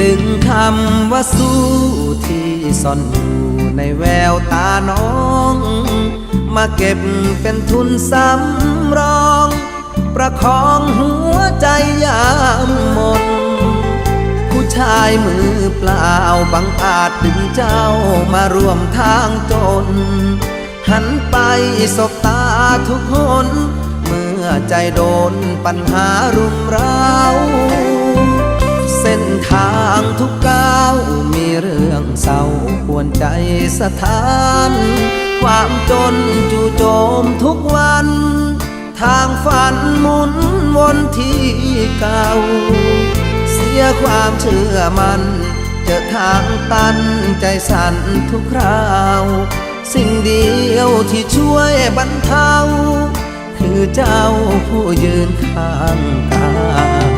ดึงคำว่าสู้ที่ซ่อนอยู่ในแววตาน้อง มาเก็บเป็นทุนสำรอง ประคองหัวใจยามหมน ผู้ชายมือเปล่าบังอาจดึงเจ้ามาร่วมทางจน หันไปสบตาทุกคนเมื่อใจโดนปัญหารุมเร้าเส้นทาง ทุกก้าวมีเรื่องเศร้าปวนใจสถาน ความจนจู่โจมทุกวัน ทางฝันหมุนวนที่เก่า เสียความเชื่อมัน เจอทางตันใจสั่นทุกคราว สิ่งเดียวที่ช่วยบรรเทา คือเจ้าผู้ยืนข้างกาย